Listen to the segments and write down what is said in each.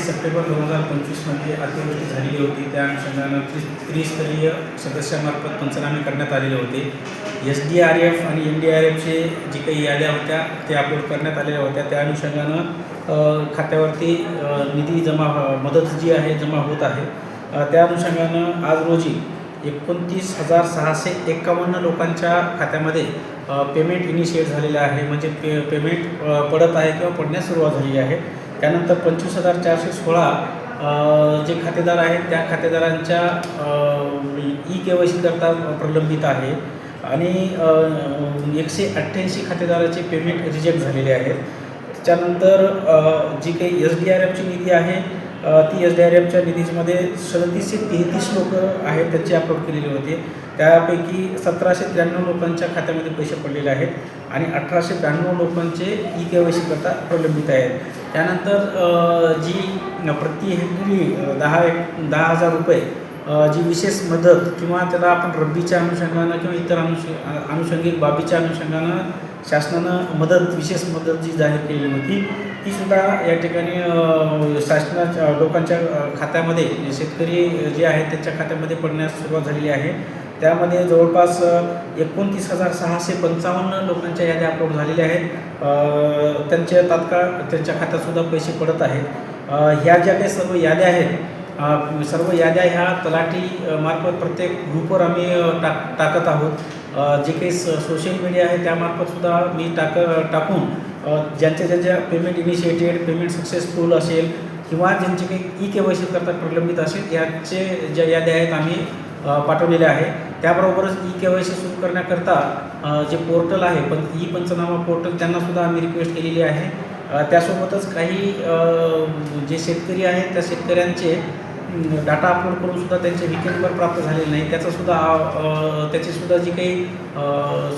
अठ्ठावीस सप्टेंबर दोन हजार पंचवीसमध्ये अतिवृष्टी झालेली होती. त्या अनुषंगानं त्रि त्रिस्तरीय सदस्यामार्फत पंचनामे करण्यात आलेले होते. एस डी आर एफ आणि एन डी आर एफचे जे काही याद्या होत्या ते अपलोड करण्यात आलेल्या होत्या. त्या अनुषंगानं खात्यावरती निधी जमा मदत जी आहे जमा होत आहे. त्या अनुषंगानं आज रोजी एकोणतीस हजार सहाशे एक्कावन्न लोकांच्या खात्यामध्ये पेमेंट इनिशिएट झालेलं आहे. म्हणजे पे पेमेंट पडत आहे किंवा पडण्यास सुरुवात झाली आहे. त्यानंतर पंचवीस हजार चारशे सोळा जे खातेदार आहेत त्या खातेदारांच्या ई के वाय सी करता प्रलंबित आहे. आणि एकशे अठ्ठ्याऐंशी खातेदाराचे पेमेंट रिजेक्ट झालेले आहेत. त्याच्यानंतर जी काही एस डी आर एफची निधी आहे ती एस डी आर एफच्या निधीमध्ये सदतीसशे तेहतीस लोक आहेत त्यांचे अपलोड केलेले होते. त्यापैकी सतराशे त्र्याण्णव लोकांच्या खात्यामध्ये पैसे पडलेले आहेत आणि अठराशे ब्याण्णव लोकांचे ई के वाय सी करता प्रलंबित आहेत. त्यानंतर जी प्रति हेक्टरी दहा एक दहा हजार रुपये जी विशेष मदत किंवा त्याला आपण रब्बीच्या अनुषंगानं किंवा इतर अनुष अनुषंगिक बाबीच्या अनुषंगानं शासनानं मदत विशेष मदत जी जाहीर केलेली होती ती सुद्धा या ठिकाणी शासनाच्या लोकांच्या खात्यामध्ये म्हणजे शेतकरी जे आहेत त्यांच्या खात्यामध्ये पडण्यास सुरुवात झालेली आहे. त्यामध्ये जवळपास एकोणतीस हजार सहाशे पंचावन्न लोकांच्या याद्या अपलोड झालेल्या आहेत. त्यांच्या तात्काळ त्यांच्या खात्यातसुद्धा पैसे पडत आहेत. ह्या ज्या काही सर्व याद्या आहेत सर्व याद्या ह्या तलाठी मार्फत प्रत्येक ग्रुपवर आम्ही टाक टाकत आहोत. जे काही स सोशल मीडिया आहे त्यामार्फतसुद्धा मी टाक टाकून ज्यांच्या ज्यांच्या पेमेंट इनिशिएटेड पेमेंट सक्सेसफुल असेल किंवा ज्यांचे काही ई के वाय सी करता प्रलंबित असेल याचे ज्या याद्या आहेत आम्ही पाठवलेल्या पाठवलेले आहे. त्याबरोबरच ई के वाय सी सुरू करण्याकरता जे पोर्टल आहे पण ई पंचनामा पोर्टल त्यांनासुद्धा आम्ही रिक्वेस्ट केलेली आहे. त्यासोबतच काही जे शेतकरी आहेत त्या शेतकऱ्यांचे डाटा अपलोड करून सुद्धा त्यांचे नंबर प्राप्त झालेले नाही. त्याचासुद्धा त्याचीसुद्धा जी काही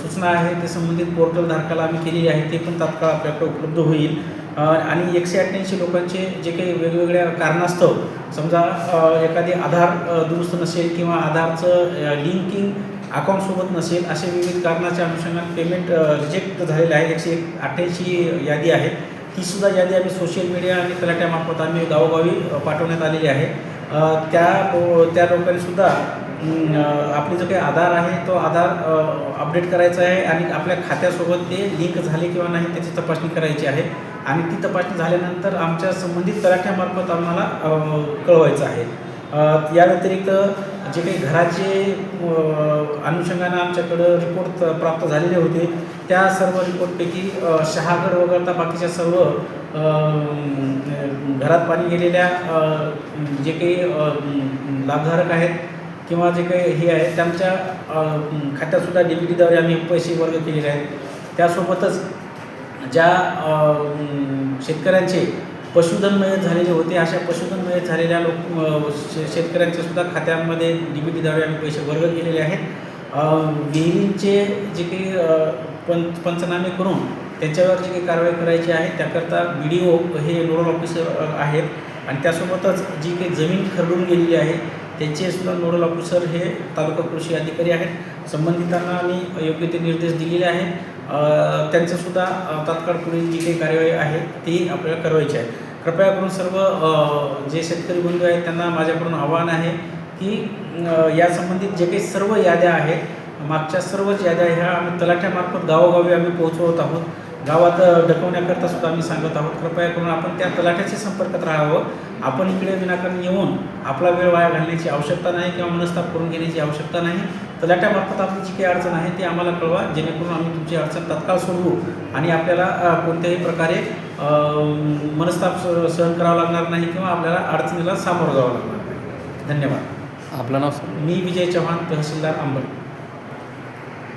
सूचना आहे ते संबंधित पोर्टल धारकाला आम्ही केलेली आहे ते पण तात्काळ आपल्याकडे उपलब्ध होईल. आणि एकशे अठ्ठ्याऐंशी लोकांचे जे काही वेगवेगळ्या कारणास्तव समजा एखादी आधार दुरुस्त नसेल किंवा आधारचं लिंकिंग अकाउंटसोबत नसेल असे विविध कारणाच्या अनुषंगाने पेमेंट रिजेक्ट झालेलं आहे. एकशे एक अठ्ठ्याऐंशी यादी आहे. तीसुद्धा यादी आम्ही सोशल मीडिया आणि तलाट्यामार्फत आम्ही गावोगावी पाठवण्यात आलेली आहे. त्या त्या लोकांनीसुद्धा आपली जो काही आधार आहे तो आधार अपडेट करायचा आहे आणि आपल्या खात्यासोबत ते लिंक झाले किंवा नाही त्याची तपासणी करायची आहे. आणि ती तपासणी झाल्यानंतर आमच्या संबंधित तलाठ्यामार्फत आम्हाला कळवायचं आहे. या व्यतिरिक्त जे काही घराचे अनुषंगानं आमच्याकडं रिपोर्ट प्राप्त झालेले होते त्या सर्व रिपोर्टपैकी शहागड वगळता बाकीच्या सर्व घरात पाणी गेलेल्या जे काही लाभधारक आहेत किंवा जे काही हे आहेत त्यांच्या खात्यातसुद्धा डी बी टीद्वारे आम्ही पैसे वर्ग केलेले आहेत. त्यासोबतच ज्या शेतकऱ्यांचे पशुधन मयत झालेले होते अशा पशुधन मयत झालेल्या लोक शे शेतकऱ्यांच्या सुद्धा खात्यामध्ये डी बी टीद्वारे आम्ही पैसे वर्ग केलेले आहेत. विहिरींचे जे काही पंच पं पंचनामे करून त्याच्यावर जी काही कारवाई करायची आहे त्याकरता बी डी ओ हे नोडल ऑफिसर आहेत आणि त्यासोबतच जी काही जमीन खरडून गेलेली आहे त्यांचे सुद्धा नोडल ऑफिसर हे तालुका कृषी अधिकारी आहेत. संबंधितांना आम्ही योग्य ते निर्देश दिलेले आहेत. त्यांचंसुद्धा तात्काळ पुढील जी काही कार्यवाही आहे ती आपल्याला करायची आहे. कृपया करून सर्व जे शेतकरी बंधू आहेत त्यांना माझ्याकडून आव्हान आहे की या संबंधित जे काही सर्व याद्या आहेत मागच्या सर्वच याद्या ह्या आम्ही तलाठ्यामार्फत गावोगावी आम्ही पोहोचवत आहोत. गावात डकवण्याकरता सुद्धा आम्ही सांगत आहोत. कृपया करून आपण त्या तलाठ्याशी संपर्कात राहावं. आपण इकडे विनाकारण येऊन आपला वेळ वाया घालण्याची आवश्यकता नाही किंवा मनस्ताप करून घेण्याची आवश्यकता नाही. तलाट्यामार्फत आपली जी काही अडचण आहे ती आम्हाला कळवा. जेणेकरून आम्ही तुमची अडचण तत्काळ सोडवू आणि आपल्याला कोणत्याही प्रकारे मनस्ताप सहन करावा लागणार नाही किंवा आपल्याला अडचणीला सामोरं जावं लागणार नाही. धन्यवाद. आपलं नाव मी विजय चव्हाण तहसीलदार अंबड